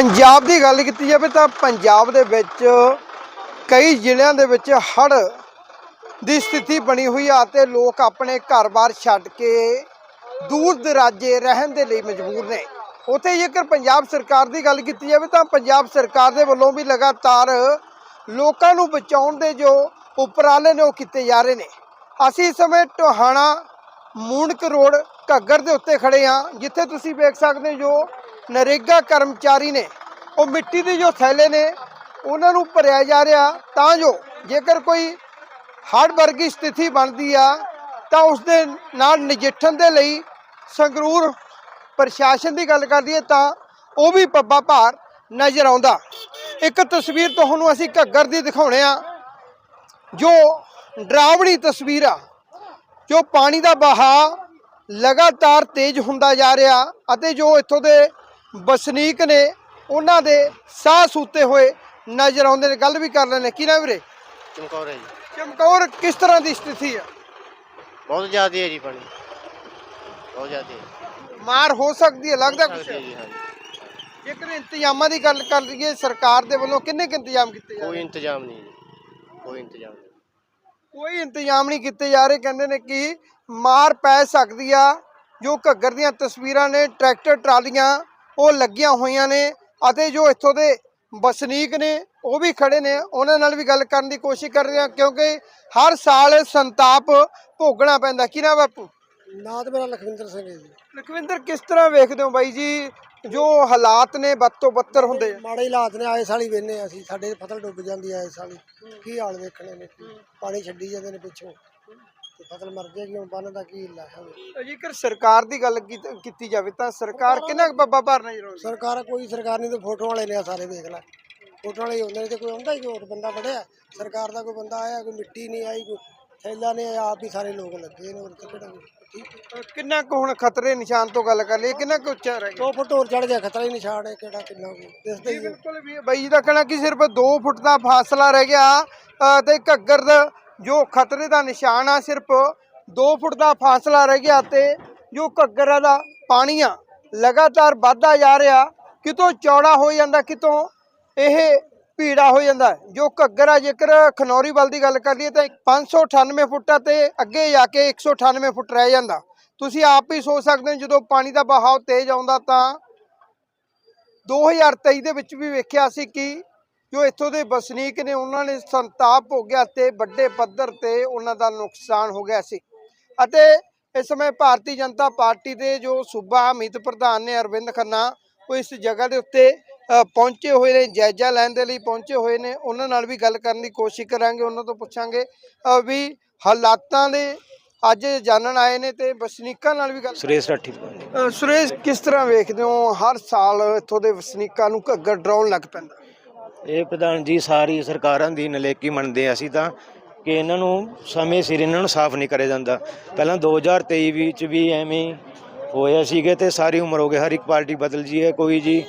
ਪੰਜਾਬ ਦੀ ਗੱਲ ਕੀਤੀ ਜਾਵੇ ਤਾਂ ਪੰਜਾਬ ਦੇ ਵਿੱਚ ਕਈ ਜ਼ਿਲ੍ਹਿਆਂ ਦੇ ਵਿੱਚ ਹੜ੍ਹ ਦੀ ਸਥਿਤੀ ਬਣੀ ਹੋਈ ਆ ਤੇ ਲੋਕ ਆਪਣੇ ਘਰ-ਬਾਰ ਛੱਡ ਕੇ ਦੂਰ ਦਰਾਜੇ ਰਹਿਣ ਦੇ ਲਈ ਮਜਬੂਰ ਨੇ। ਉਥੇ ਜੇਕਰ ਪੰਜਾਬ ਸਰਕਾਰ ਦੀ ਗੱਲ ਕੀਤੀ ਜਾਵੇ ਤਾਂ ਪੰਜਾਬ ਸਰਕਾਰ ਦੇ ਵੱਲੋਂ ਵੀ ਲਗਾਤਾਰ ਲੋਕਾਂ ਨੂੰ ਬਚਾਉਣ ਦੇ ਜੋ ਉਪਰਾਲੇ ਨੇ ਉਹ ਕੀਤੇ ਜਾ ਰਹੇ ਨੇ। ਅਸੀਂ ਇਸ ਸਮੇਂ ਟੋਹਾਣਾ ਮੂਣਕ ਰੋਡ ਘੱਗਰ ਦੇ ਉੱਤੇ ਖੜੇ ਆ ਜਿੱਥੇ ਤੁਸੀਂ ਵੇਖ ਸਕਦੇ ਹੋ ਜੋ ਨਰੇਗਾ ਕਰਮਚਾਰੀ ਨੇ, ਉਹ ਮਿੱਟੀ ਦੇ ਜੋ ਥੈਲੇ ਨੇ, ਉਹਨਾਂ ਨੂੰ ਭਰਿਆ ਜਾ ਰਿਹਾ, ਤਾਂ ਜੋ ਜੇਕਰ ਕੋਈ ਹੜ੍ਹ ਵਰਗੀ ਸਥਿਤੀ ਬਣਦੀ ਆ, ਤਾਂ ਉਸ ਦੇ ਨਾਲ ਨਜਿੱਠਣ ਦੇ ਲਈ ਸੰਗਰੂਰ ਪ੍ਰਸ਼ਾਸਨ ਦੀ ਗੱਲ ਕਰਦੀ ਹੈ ਤਾਂ ਉਹ ਵੀ ਪੱਬਾ ਭਾਰ ਨਜ਼ਰ ਆਉਂਦਾ। ਇੱਕ ਤਸਵੀਰ ਤੁਹਾਨੂੰ ਅਸੀਂ ਘੱਗਰ ਦੀ ਦਿਖਾਉਣੇ ਆ, ਜੋ ਡਰਾਵਣੀ ਤਸਵੀਰ ਆ, ਜੋ ਪਾਣੀ ਦਾ ਵਹਾਅ ਲਗਾਤਾਰ ਤੇਜ਼ ਹੁੰਦਾ ਜਾ ਰਿਹਾ ਅਤੇ ਜੋ ਇੱਥੋਂ ਦੇ ਵਸਨੀਕ ਨੇ ਉਹਨਾਂ ਦੇ ਸਾਹ ਸੂਤੇ ਹੋਏ ਨਜ਼ਰ ਆਉਂਦੇ ਨੇ। ਗੱਲ ਵੀ ਕਰ ਲੈਣੇ ਕੀ ਨਾ ਵੀਰੇ? ਚਮਕੌਰ ਹੈ ਜੀ। ਚਮਕੌਰ ਕਿਸ ਤਰ੍ਹਾਂ ਦੀ ਸਥਿਤੀ ਆ ਬਹੁਤ ਜ਼ਿਆਦਾ ਹੈ ਜੀ ਪਾਣੀ। ਬਹੁਤ ਜ਼ਿਆਦਾ ਹੈ। ਮਾਰ ਹੋ ਸਕਦੀ ਹੈ ਲੱਗਦਾ ਹਾਂਜੀ। ਜੇਕਰ ਇੰਤਜ਼ਾਮਾਂ ਦੀ ਗੱਲ ਕਰ ਲਈਏ ਸਰਕਾਰ ਦੇ ਵੱਲੋਂ ਕਿੰਨੇ ਕੁ ਇੰਤਜ਼ਾਮ ਕੀਤੇ ਜਾ ਕੋਈ ਇੰਤਜ਼ਾਮ ਨਹੀਂ ਕੋਈ ਇੰਤਜ਼ਾਮ ਨਹੀਂ। ਕੋਈ ਇੰਤਜ਼ਾਮ ਨਹੀਂ ਕੀਤੇ ਜਾ ਰਹੇ। ਕਹਿੰਦੇ ਨੇ ਕਿ ਮਾਰ ਪੈ ਸਕਦੀ ਆ। ਜੋ ਘੱਗਰ ਦੀਆਂ ਤਸਵੀਰਾਂ ਨੇ ਟਰੈਕਟਰ ਟਰਾਲੀਆਂ ਉਹ ਲੱਗੀਆਂ ਹੋਈਆਂ ਨੇ ਅਤੇ ਜੋ ਇੱਥੋਂ ਦੇ ਵਸਨੀਕ ਨੇ ਉਹ ਵੀ ਖੜੇ ਨੇ। ਉਹਨਾਂ ਨਾਲ ਵੀ ਗੱਲ ਕਰਨ ਦੀ ਕੋਸ਼ਿਸ਼ ਕਰ ਰਹੇ ਹਾਂ ਕਿਉਂਕਿ ਹਰ ਸਾਲ ਸੰਤਾਪ ਭੋਗਣਾ ਪੈਂਦਾ। ਕੀ ਨਾ ਬਾਪੂ? ਨਾਂ ਤੇ ਮੇਰਾ ਲਖਵਿੰਦਰ ਸਿੰਘ ਹੈ ਜੀ। ਲਖਵਿੰਦਰ ਕਿਸ ਤਰ੍ਹਾਂ ਵੇਖਦੇ ਹੋ ਬਾਈ ਜੀ ਜੋ ਹਾਲਾਤ ਨੇ ਬੱਦ ਤੋਂ ਬੱਤਰ ਹੁੰਦੇ ਆ? ਮਾੜੇ ਹਾਲਾਤ ਨੇ ਆਏ ਸਾਲ ਹੀ ਵੇਨੇ ਅਸੀਂ। ਸਾਡੇ ਫਸਲ ਡੁੱਬ ਜਾਂਦੀ ਆ ਇਸ ਸਾਲ। ਕੀ ਹਾਲ ਵੇਖਣੇ ਨੇ? ਪਾਣੀ ਛੱਡੀ ਜਾਂਦੇ ਨੇ ਪਿੱਛੋਂ। ਤੇ ਫਸਲ ਮਰ ਜਾਏਗੀ ਹੁਣ ਬੰਨ ਦਾ ਕੀ ਹਿੱਲਾ ਹੈ ਜੇਕਰ ਸਰਕਾਰ ਦੀ ਗੱਲ ਕੀਤ- ਕੀਤੀ ਜਾਵੇ ਤਾਂ ਸਰਕਾਰ ਕਿੰਨਾ ਕੁ ਬੱਬਾ ਭਾਰ ਨਜ਼ਰ ਆਉਂਦੀ ਸਰਕਾਰ ਕੋਈ ਸਰਕਾਰ ਨਹੀਂ ਤੇ ਫੋਟੋ ਵਾਲੇ ਨੇ ਆ ਸਾਰੇ ਵੇਖ ਲੈ। ਫੋਟੋ ਵਾਲੇ ਹੀ ਹੁੰਦੇ ਨੇ ਤੇ ਕੋਈ ਆਉਂਦਾ ਹੀ ਕੋਈ ਹੋਰ ਬੰਦਾ ਵੜਿਆ। ਸਰਕਾਰ ਦਾ ਕੋਈ ਬੰਦਾ ਆਇਆ ਕੋਈ ਮਿੱਟੀ ਨਹੀਂ ਆਈ ਕੋਈ ਥੈਲਾ ਨਹੀਂ ਆਇਆ ਆਪ ਹੀ ਸਾਰੇ ਲੋਕ ਲੱਗੇ ਨੇ ਹੋਰ ਤੇ ਕਿਹੜਾ ਕੋਈ ਠੀਕ ਅਹ ਕਿੰਨਾ ਕੁ ਹੁਣ ਖਤਰੇ ਨਿਸ਼ਾਨ ਤੋਂ ਗੱਲ ਕਰ ਲਈਏ ਕਿੰਨਾ ਕੁ ਉੱਚਾ ਰਹਿ ਗਿਆ? ਦੋ ਫੁੱਟ ਹੋਰ ਚੜ ਗਿਆ ਖਤਰਾ ਹੀ ਛਾੜ ਹੈ ਕਿਹੜਾ ਕਿੰਨਾ ਕੋਈ ਦਿਸਦਾ ਹੀ ਨਹੀਂ। ਬਿਲਕੁਲ ਵੀ ਬਾਈ ਜੀ ਦਾ ਕਹਿਣਾ ਕਿ ਸਿਰਫ 2 ਫੁੱਟ ਦਾ ਫਾਸਲਾ ਰਹਿ ਗਿਆ ਤੇ ਘੱਗਰ ਦਾ ਜੋ ਖਤਰੇ ਦਾ ਨਿਸ਼ਾਨ ਆ, ਸਿਰਫ 2 ਫੁੱਟ ਦਾ ਫਾਸਲਾ ਰਹਿ ਗਿਆ ਤੇ ਜੋ ਘੱਗਰ ਦਾ ਪਾਣੀ ਆ, ਲਗਾਤਾਰ ਵੱਧਦਾ ਜਾ ਰਿਹਾ, ਕਿਤੋਂ ਚੌੜਾ ਹੋ ਜਾਂਦਾ, ਕਿਤੋਂ ਇਹ ਭੀੜਾ ਹੋ ਜਾਂਦਾ। ਜੋ ਘੱਗਰ ਆ ਜੇਕਰ ਖਨੌਰੀ ਵੱਲ ਦੀ ਗੱਲ ਕਰ ਲਈਏ ਤਾਂ 598 ਫੁੱਟਾਂ ਤੇ ਅੱਗੇ ਜਾ ਕੇ 198 ਫੁੱਟ ਰਹਿ ਜਾਂਦਾ। ਤੁਸੀਂ ਆਪ ਹੀ ਸੋਚ ਸਕਦੇ ਹੋ, ਜਦੋਂ ਪਾਣੀ ਦਾ ਬਹਾਅ ਤੇਜ਼ ਆਉਂਦਾ ਤਾਂ 2023 ਦੇ ਵਿੱਚ ਵੀ ਵੇਖਿਆ ਸੀ ਕਿ ਜੋ ਇੱਥੋਂ ਦੇ ਵਸਨੀਕ ਨੇ ਉਹਨਾਂ ਨੇ ਸੰਤਾਪ ਹੋ ਗਿਆ ਤੇ ਵੱਡੇ ਪੱਧਰ ਤੇ ਉਹਨਾਂ ਦਾ ਨੁਕਸਾਨ ਹੋ ਗਿਆ ਸੀ। ਅਤੇ ਇਸ ਸਮੇਂ ਭਾਰਤੀ ਜਨਤਾ ਪਾਰਟੀ ਦੇ ਜੋ ਸੂਬਾ ਅਮਿਤ ਪ੍ਰਧਾਨ ਨੇ ਅਰਵਿੰਦ ਖੰਨਾ ਉਹ ਇਸ ਜਗ੍ਹਾ ਦੇ ਉੱਤੇ ਪਹੁੰਚੇ ਹੋਏ ਨੇ ਜਾਇਜ਼ਾ ਲੈਣ ਦੇ ਲਈ ਪਹੁੰਚੇ ਹੋਏ ਨੇ। ਉਹਨਾਂ ਨਾਲ ਵੀ ਗੱਲ ਕਰਨ ਦੀ ਕੋਸ਼ਿਸ਼ ਕਰਾਂਗੇ ਉਹਨਾਂ ਤੋਂ ਪੁੱਛਾਂਗੇ ਵੀ ਹਾਲਾਤਾਂ ਦੇ ਅੱਜ ਜਾਣਨ ਆਏ ਨੇ ਤੇ ਵਸਨੀਕਾਂ ਨਾਲ ਵੀ ਗੱਲ ਸੁਰੇਸ਼ ਰਾਠੀ ਸੁਰੇਸ਼ ਕਿਸ ਤਰ੍ਹਾਂ ਵੇਖਦੇ ਹੋ? ਹਰ ਸਾਲ ਇੱਥੋਂ ਦੇ ਵਸਨੀਕਾਂ ਨੂੰ ਘੱਗਰ ਡਰਾਉਣ ਲੱਗ ਪੈਂਦਾ। ਇਹ ਪ੍ਰਧਾਨ ਜੀ ਸਾਰੀ ਸਰਕਾਰਾਂ ਦੀ ਨਲੇਕੀ ਮੰਨਦੇ ਆ ਅਸੀਂ ਤਾਂ ਕਿ ਇਹਨਾਂ ਨੂੰ ਸਮੇਂ ਸਿਰ ਇਹਨਾਂ ਨੂੰ ਸਾਫ਼ ਨਹੀਂ ਕਰਿਆ ਜਾਂਦਾ। ਪਹਿਲਾਂ 2023 ਵਿੱਚ ਵੀ ਐਵੇਂ ਹੀ ਹੋਇਆ ਸੀਗੇ ਤੇ ਸਾਰੀ ਉਮਰ ਹੋ ਗਈ ਹਰ ਇੱਕ ਪਾਰਟੀ ਬਦਲ ਜੀ ਹੈ ਕੋਈ ਜੀ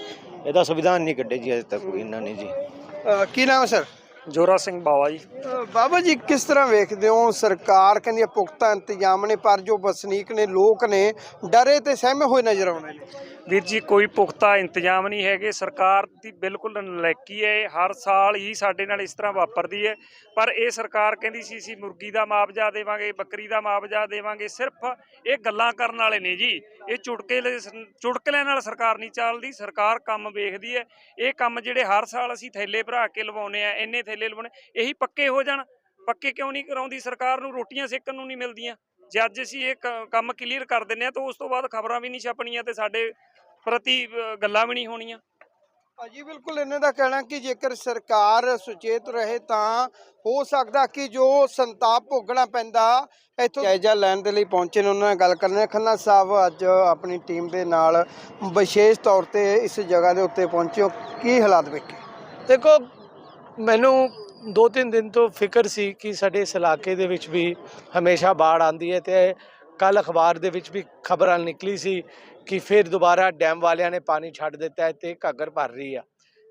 ਇਹਦਾ ਸੰਵਿਧਾਨ ਨਹੀਂ ਕੱਢੇ ਜੀ ਅਜੇ ਤੱਕ ਕੋਈ ਇਹਨਾਂ ਨੇ ਜੀ। ਅ, ਕੀ ਨਾਮ ਹੈ ਸਰ? ਜੋਰਾ ਸਿੰਘ ਬਾਵਾ ਜੀ। ਬਾਬਾ ਜੀ ਕਿਸ ਤਰ੍ਹਾਂ ਵੇਖਦੇ ਹੋ ਸਰਕਾਰ? ਕਹਿੰਦੀ ਹੈ ਪੁਖਤਾ ਇੰਤਜ਼ਾਮ ਨੇ ਪਰ ਜੋ ਵਸਨੀਕ ਨੇ ਲੋਕ ਨੇ ਡਰੇ ਤੇ ਸਹਿਮੇ ਹੋਏ ਨਜ਼ਰ ਆਉਂਦੇ ਨੇ ਵੀਰ ਜੀ ਕੋਈ ਪੁਖਤਾ ਇੰਤਜ਼ਾਮ ਨਹੀਂ ਹੈਗੇ। ਸਰਕਾਰ ਦੀ ਬਿਲਕੁਲ ਨਲਾਇਕੀ ਹੈ। ਹਰ ਸਾਲ ਹੀ ਸਾਡੇ ਨਾਲ ਇਸ ਤਰ੍ਹਾਂ ਵਾਪਰਦੀ ਹੈ। ਪਰ ਇਹ ਸਰਕਾਰ ਕਹਿੰਦੀ ਸੀ ਅਸੀਂ ਮੁਰਗੀ ਦਾ ਮੁਆਵਜ਼ਾ ਦੇਵਾਂਗੇ ਬੱਕਰੀ ਦਾ ਮੁਆਵਜ਼ਾ ਦੇਵਾਂਗੇ। ਸਿਰਫ ਇਹ ਗੱਲਾਂ ਕਰਨ ਵਾਲੇ ਨੇ ਜੀ। ਇਹ ਚੁਟਕਲੇ ਚੁਟਕਲਿਆਂ ਨਾਲ ਸਰਕਾਰ ਨਹੀਂ ਚੱਲਦੀ। ਸਰਕਾਰ ਕੰਮ ਵੇਖਦੀ ਹੈ। ਇਹ ਕੰਮ ਜਿਹੜੇ ਹਰ ਸਾਲ ਅਸੀਂ ਥੈਲੇ ਭਰਾ ਕੇ ਲਵਾਉਨੇ ਆ ਇੰਨੇ ਥੈਲੇ ਲਵਾਉਣੇ ਇਹੀ ਪੱਕੇ ਹੋ ਜਾਣ। ਪੱਕੇ ਕਿਉਂ ਨਹੀਂ ਕਰਾਉਂਦੀ ਸਰਕਾਰ ਨੂੰ? ਰੋਟੀਆਂ ਸੇਕਣ ਨੂੰ ਨਹੀਂ ਮਿਲਦੀਆਂ। ਜੇ ਅੱਜ ਅਸੀਂ ਇਹ ਕੰਮ ਕਲੀਅਰ ਕਰ ਦਿੰਨੇ ਆ ਤਾਂ ਉਸ ਤੋਂ ਬਾਅਦ ਖਬਰਾਂ ਵੀ ਨਹੀਂ ਛਪਣੀਆਂ ਤੇ ਸਾਡੇ ਪ੍ਰਤੀ ਗੱਲਾਂ ਵੀ ਨਹੀਂ ਹੋਣੀਆਂ। ਜੀ ਬਿਲਕੁਲ ਇਹਨਾਂ ਦਾ ਕਹਿਣਾ ਕਿ ਜੇਕਰ ਸਰਕਾਰ ਸੁਚੇਤ ਰਹੇ ਤਾਂ ਹੋ ਸਕਦਾ ਕਿ ਜੋ ਸੰਤਾਪ ਭੋਗਣਾ ਪੈਂਦਾ ਇੱਥੋਂ ਜਾਇਜ਼ਾ ਲੈਣ ਦੇ ਲਈ ਪਹੁੰਚੇ ਨੇ ਉਹਨਾਂ ਨਾਲ ਗੱਲ ਕਰਨੇ ਖੰਨਾ ਸਾਹਿਬ ਅੱਜ ਆਪਣੀ ਟੀਮ ਦੇ ਨਾਲ ਵਿਸ਼ੇਸ਼ ਤੌਰ ਤੇ ਇਸ ਜਗ੍ਹਾ ਦੇ ਉੱਤੇ ਪਹੁੰਚੇ ਹੋ। ਕੀ ਹਾਲਾਤ ਵੇਖੇ? ਦੇਖੋ ਮੈਨੂੰ ਦੋ ਤਿੰਨ ਦਿਨ ਤੋਂ ਫਿਕਰ ਸੀ ਕਿ ਸਾਡੇ ਇਸ ਇਲਾਕੇ ਦੇ ਵਿੱਚ ਵੀ ਹਮੇਸ਼ਾ ਬਾੜ ਆਂਦੀ ਹੈ ਤੇ ਕੱਲ ਅਖਬਾਰ ਦੇ ਵਿੱਚ ਵੀ ਖਬਰਾਂ ਨਿਕਲੀ ਸੀ ਕਿ ਫਿਰ ਦੁਬਾਰਾ ਡੈਮ ਵਾਲਿਆਂ ਨੇ ਪਾਣੀ ਛੱਡ ਦਿੱਤਾ ਹੈ ਤੇ ਘੱਗਰ ਭਰ ਰਹੀ ਆ।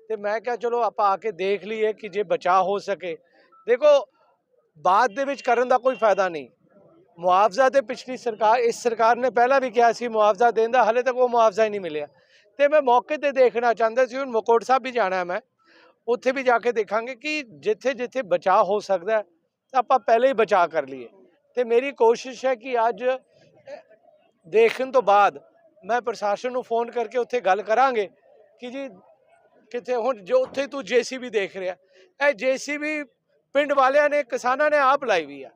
ਤੇ ਮੈਂ ਕਿਹਾ, ਚਲੋ, ਆਪਾਂ ਆ ਕੇ ਦੇਖ ਲਈਏ ਕਿ ਜੇ ਬਚਾਅ ਹੋ ਸਕੇ। ਦੇਖੋ, ਬਾਅਦ ਦੇ ਵਿੱਚ ਕਰਨ ਦਾ ਕੋਈ ਫਾਇਦਾ ਨਹੀਂ। ਮੁਆਵਜ਼ਾ ਤੇ ਪਿਛਲੀ ਸਰਕਾਰ, ਇਸ ਸਰਕਾਰ ਨੇ ਪਹਿਲਾਂ ਵੀ ਕਿਹਾ ਸੀ, ਮੁਆਵਜ਼ਾ ਦੇਣ ਦਾ, ਹਲੇ ਤੱਕ ਉਹ ਮੁਆਵਜ਼ਾ ਹੀ ਨਹੀਂ ਮਿਲਿਆ। ਤੇ ਮੈਂ ਮੌਕੇ ਤੇ ਦੇਖਣਾ ਚਾਹੁੰਦਾ ਸੀ, ਹੁਣ ਮਕੋਟ ਸਾਹਿਬ ਵੀ ਜਾਣਾ ਮੈਂ। ਉੱਥੇ ਵੀ ਜਾ ਕੇ ਦੇਖਾਂਗੇ ਕਿ ਜਿੱਥੇ ਜਿੱਥੇ ਬਚਾਅ ਹੋ ਸਕਦਾ ਆਪਾਂ ਪਹਿਲੇ ਹੀ ਬਚਾਅ ਕਰ ਲਈਏ। ਤੇ ਮੇਰੀ ਕੋਸ਼ਿਸ਼ ਹੈ ਕਿ ਅੱਜ, ਦੇਖਣ ਤੋਂ ਬਾਅਦ ਮੈਂ ਪ੍ਰਸ਼ਾਸਨ ਨੂੰ ਫੋਨ ਕਰਕੇ ਉੱਥੇ ਗੱਲ ਕਰਾਂਗੇ ਕਿ ਜੀ ਕਿਤੇ ਹੁਣ ਜੋ ਉੱਥੇ ਤੂੰ ਜੀਸੀਬੀ ਦੇਖ ਰਿਹਾ, ਇਹ ਜੀਸੀਬੀ ਪਿੰਡ ਵਾਲਿਆਂ ਨੇ, ਕਿਸਾਨਾਂ ਨੇ ਆਪ ਲਾਈ ਵੀ ਆ।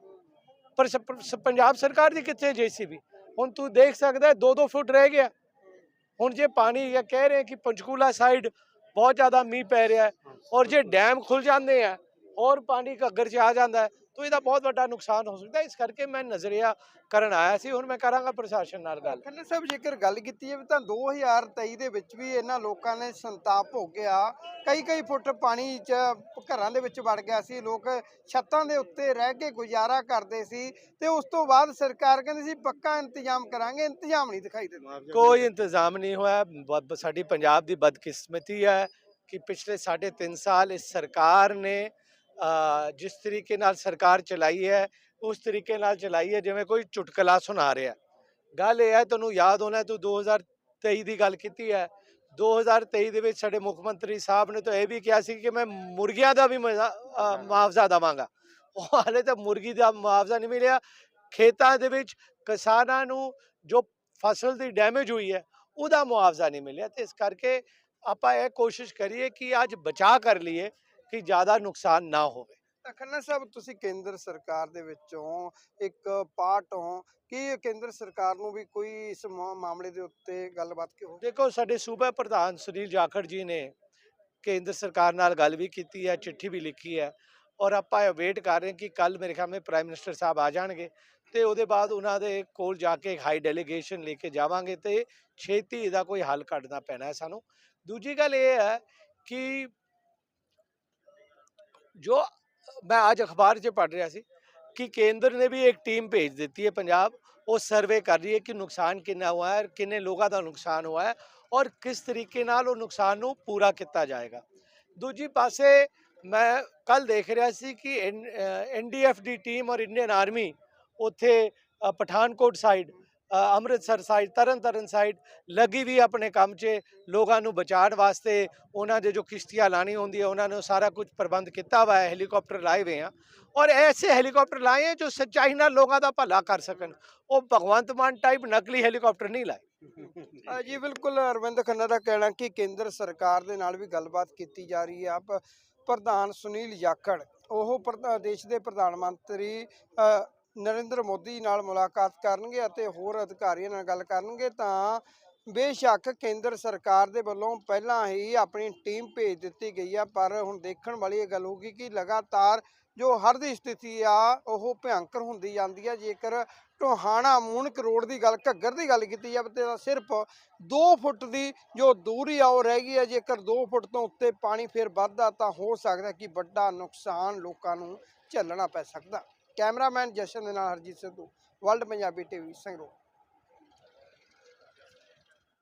ਪਰ ਪੰਜਾਬ ਸਰਕਾਰ ਦੀ ਕਿੱਥੇ ਜੀਸੀਬੀ? ਹੁਣ ਤੂੰ ਦੇਖ ਸਕਦਾ 2-2 ਫੁੱਟ ਰਹਿ ਗਿਆ। ਹੁਣ ਜੇ ਪਾਣੀ ਇਹ ਕਹਿ ਰਹੇ ਕਿ ਪੰਚਕੂਲਾ ਸਾਈਡ ਬਹੁਤ ਜ਼ਿਆਦਾ ਮੀਂਹ ਪੈ ਰਿਹਾ ਔਰ ਜੇ ਡੈਮ ਖੁੱਲ ਜਾਂਦੇ ਆ, ਔਰ ਪਾਣੀ ਘੱਗਰ 'ਚ ਆ ਜਾਂਦਾ ਤਾਂ ਇਹਦਾ ਬਹੁਤ ਵੱਡਾ ਨੁਕਸਾਨ ਹੋ ਸਕਦਾ। ਹੈ। ਇਸ ਕਰਕੇ ਮੈਂ ਨਜ਼ਰੀਆ ਕਰਨ ਆਇਆ ਸੀ। ਹੁਣ ਮੈਂ ਕਰਾਂਗਾ ਪ੍ਰਸ਼ਾਸਨ ਨਾਲ ਗੱਲ। ਖੰਨੇ ਸਾਹਿਬ ਜੇਕਰ ਗੱਲ ਕੀਤੀ ਜਾਵੇ ਤਾਂ 2023 ਦੇ ਵਿੱਚ ਵੀ ਇਹਨਾਂ ਲੋਕਾਂ ਨੇ ਸੰਤਾਪ ਭੋਗਿਆ ਕਈ ਕਈ ਫੁੱਟ ਪਾਣੀ ਚ ਘਰਾਂ ਦੇ ਵਿੱਚ ਵੜ ਗਿਆ ਸੀ। ਲੋਕ ਛੱਤਾਂ ਦੇ ਉੱਤੇ ਰਹਿ ਕੇ ਗੁਜ਼ਾਰਾ ਕਰਦੇ ਸੀ ਤੇ ਉਸ ਤੋਂ ਬਾਅਦ ਸਰਕਾਰ ਕਹਿੰਦੀ ਸੀ ਪੱਕਾ ਇੰਤਜ਼ਾਮ ਕਰਾਂਗੇ। ਇੰਤਜ਼ਾਮ ਨਹੀਂ ਦਿਖਾਈ ਦਿੰਦਾ। ਕੋਈ ਇੰਤਜ਼ਾਮ ਨਹੀਂ ਹੋਇਆ। ਸਾਡੀ ਪੰਜਾਬ ਦੀ ਬਦਕਿਸਮਤੀ ਹੈ ਕਿ ਪਿਛਲੇ 3.5 ਸਾਲ ਇਸ ਸਰਕਾਰ ਨੇ ਜਿਸ ਤਰੀਕੇ ਨਾਲ ਸਰਕਾਰ ਚਲਾਈ ਹੈ ਉਸ ਤਰੀਕੇ ਨਾਲ ਚਲਾਈ ਹੈ ਜਿਵੇਂ ਕੋਈ ਚੁਟਕਲਾ ਸੁਣਾ ਰਿਹਾ। ਗੱਲ ਇਹ ਹੈ ਤੁਹਾਨੂੰ ਯਾਦ ਹੋਣਾ ਤੂੰ 2023 ਦੀ ਗੱਲ ਕੀਤੀ ਹੈ। 2023 ਦੇ ਵਿੱਚ ਸਾਡੇ ਮੁੱਖ ਮੰਤਰੀ ਸਾਹਿਬ ਨੇ ਤਾਂ ਇਹ ਵੀ ਕਿਹਾ ਸੀ ਕਿ ਮੈਂ ਮੁਰਗੀਆਂ ਦਾ ਵੀ ਮੁਆਵਜ਼ਾ ਦੇਵਾਂਗਾ। ਉਹ ਹਾਲੇ ਤਾਂ ਮੁਰਗੀ ਦਾ ਮੁਆਵਜ਼ਾ ਨਹੀਂ ਮਿਲਿਆ। ਖੇਤਾਂ ਦੇ ਵਿੱਚ ਕਿਸਾਨਾਂ ਨੂੰ ਜੋ ਫਸਲ ਦੀ ਡੈਮੇਜ ਹੋਈ ਹੈ ਉਹਦਾ ਮੁਆਵਜ਼ਾ ਨਹੀਂ ਮਿਲਿਆ। ਤੇ ਇਸ ਕਰਕੇ ਆਪਾਂ ਇਹ ਕੋਸ਼ਿਸ਼ ਕਰੀਏ ਕਿ ਅੱਜ ਬਚਾਅ ਕਰ ਲਈਏ। ਕਿ ਜ਼ਿਆਦਾ ਨੁਕਸਾਨ ਨਾ ਹੋਵੇ। ਖੰਨਾ ਸਾਹਿਬ ਤੁਸੀਂ ਕੇਂਦਰ ਸਰਕਾਰ ਦੇ ਵਿੱਚੋਂ ਇੱਕ ਪਾਰਟ ਹੋ ਕਿ ਕੇਂਦਰ ਸਰਕਾਰ ਨੂੰ ਵੀ ਕੋਈ ਇਸ ਮਾਮਲੇ ਦੇ ਉੱਤੇ ਗੱਲਬਾਤ ਕਿਉਂ ਦੇਖੋ ਸਾਡੇ ਸੂਬਾ ਪ੍ਰਧਾਨ ਸੁਨੀਲ ਜਾਖੜ ਜੀ ਨੇ ਕੇਂਦਰ ਸਰਕਾਰ ਨਾਲ ਗੱਲ ਵੀ ਕੀਤੀ ਹੈ ਚਿੱਠੀ ਵੀ ਲਿਖੀ ਹੈ ਔਰ ਆਪਾਂ ਇਹ ਵੇਟ ਕਰ ਰਹੇ ਕਿ ਕੱਲ ਮੇਰੇ ਖਿਆਲ ਮੇ ਪ੍ਰਾਈਮ ਮਿਨਿਸਟਰ ਸਾਹਿਬ ਆ ਜਾਣਗੇ ਤੇ ਉਹਦੇ ਬਾਅਦ ਉਹਨਾਂ ਦੇ ਕੋਲ ਜਾ ਕੇ ਹਾਈ ਡੈਲੀਗੇਸ਼ਨ ਲੈ ਕੇ ਜਾਵਾਂਗੇ ਤੇ ਛੇਤੀ ਇਹਦਾ ਕੋਈ ਹੱਲ ਕੱਢਣਾ ਪੈਣਾ ਹੈ ਸਾਨੂੰ। ਦੂਜੀ ਗੱਲ ਇਹ ਹੈ ਕਿ ਜੋ ਮੈਂ ਅੱਜ ਅਖਬਾਰ 'ਚ ਪੜ੍ਹ ਰਿਹਾ ਸੀ ਕਿ ਕੇਂਦਰ ਨੇ ਵੀ ਇੱਕ ਟੀਮ ਭੇਜ ਦਿੱਤੀ ਹੈ ਪੰਜਾਬ। ਉਹ ਸਰਵੇ ਕਰ ਰਹੀ ਹੈ ਕਿ ਨੁਕਸਾਨ ਕਿੰਨਾ ਹੋਇਆ ਹੈ, ਕਿੰਨੇ ਲੋਕਾਂ ਦਾ ਨੁਕਸਾਨ ਹੋਇਆ ਹੈ ਔਰ ਕਿਸ ਤਰੀਕੇ ਨਾਲ ਉਹ ਨੁਕਸਾਨ ਨੂੰ ਪੂਰਾ ਕੀਤਾ ਜਾਏਗਾ। ਦੂਜੀ ਪਾਸੇ ਮੈਂ ਕੱਲ ਦੇਖ ਰਿਹਾ ਸੀ ਕਿ ਐਨਡੀਐਫ ਦੀ ਟੀਮ ਔਰ ਇੰਡੀਅਨ ਆਰਮੀ ਉੱਥੇ Pathankot side Amritsar side Tarn Taran side ਲੱਗੀ ਵੀ ਆਪਣੇ ਕੰਮ 'ਚ ਲੋਕਾਂ ਨੂੰ ਬਚਾਉਣ ਵਾਸਤੇ ਉਹਨਾਂ ਦੇ ਜੋ ਕਿਸ਼ਤੀਆਂ ਲਾਣੀ ਹੁੰਦੀ ਹੈ ਉਹਨਾਂ ਨੇ ਉਹ ਸਾਰਾ ਕੁਝ ਪ੍ਰਬੰਧ ਕੀਤਾ ਹੋਇਆ ਹੈ ਹੈਲੀਕਾਪਟਰ ਲਾਏ ਹੋਏ ਆ। ਔਰ ਐਸੇ ਹੈਲੀਕਾਪਟਰ ਲਾਏ ਹੈ ਜੋ ਸੱਚਾਈ ਨਾਲ ਲੋਕਾਂ ਦਾ ਭਲਾ ਕਰ ਸਕਣ। ਉਹ ਭਗਵੰਤ ਮਾਨ ਟਾਈਪ ਨਕਲੀ ਹੈਲੀਕਾਪਟਰ ਨਹੀਂ ਲਾਏ। ਅ, ਜੀ ਬਿਲਕੁਲ ਅਰਵਿੰਦ ਖੰਨਾ ਦਾ ਕਹਿਣਾ ਕਿ ਕੇਂਦਰ ਸਰਕਾਰ ਦੇ ਨਾਲ ਵੀ ਗੱਲਬਾਤ ਕੀਤੀ ਜਾ ਰਹੀ ਹੈ ਆਪ ਪ੍ਰਧਾਨ ਸੁਨੀਲ ਜਾਖੜ ਉਹ ਪ੍ਰਧਾ- ਦੇਸ਼ ਦੇ ਪ੍ਰਧਾਨ ਮੰਤਰੀ ਨਰਿੰਦਰ ਮੋਦੀ ਨਾਲ ਮੁਲਾਕਾਤ ਕਰਨਗੇ ਅਤੇ ਹੋਰ ਅਧਿਕਾਰੀਆਂ ਨਾਲ ਗੱਲ ਕਰਨਗੇ, ਤਾਂ ਬੇਸ਼ੱਕ ਕੇਂਦਰ ਸਰਕਾਰ ਦੇ ਵੱਲੋਂ ਪਹਿਲਾਂ ਹੀ ਆਪਣੀ ਟੀਮ ਭੇਜ ਦਿੱਤੀ ਗਈ ਆ, ਪਰ ਹੁਣ ਦੇਖਣ ਵਾਲੀ ਇਹ ਗੱਲ ਹੋਊਗੀ ਕਿ ਲਗਾਤਾਰ ਜੋ ਹਰ ਦੀ ਸਥਿਤੀ ਆ, ਉਹ ਭਿਅੰਕਰ ਹੁੰਦੀ ਜਾਂਦੀ ਆ। ਜੇਕਰ ਟੋਹਾਣਾ ਮੂਨਕ ਰੋਡ ਦੀ ਗੱਲ, ਘੱਗਰ ਦੀ ਗੱਲ ਕੀਤੀ ਜਾਵੇ, ਤਾਂ ਸਿਰਫ 2 ਫੁੱਟ ਦੀ ਜੋ ਦੂਰੀ ਆ, ਉਹ ਰਹਿ ਗਈ ਹੈ ਜੇਕਰ 2 ਫੁੱਟ ਤੋਂ ਉੱਤੇ ਪਾਣੀ ਫਿਰ ਵੱਧਦਾ, ਤਾਂ ਹੋ ਸਕਦਾ ਕਿ ਵੱਡਾ ਨੁਕਸਾਨ ਲੋਕਾਂ ਨੂੰ ਝੱਲਣਾ ਪੈ ਸਕਦਾ। ਕੈਮਰਾਮੈਨ ਜਸ਼ਨ ਦੇ ਨਾਲ ਹਰਜੀਤ ਸਿੱਧੂ ਵਰਲਡ ਪੰਜਾਬੀ ਟੀਵੀ ਸੰਗਰੂਰ।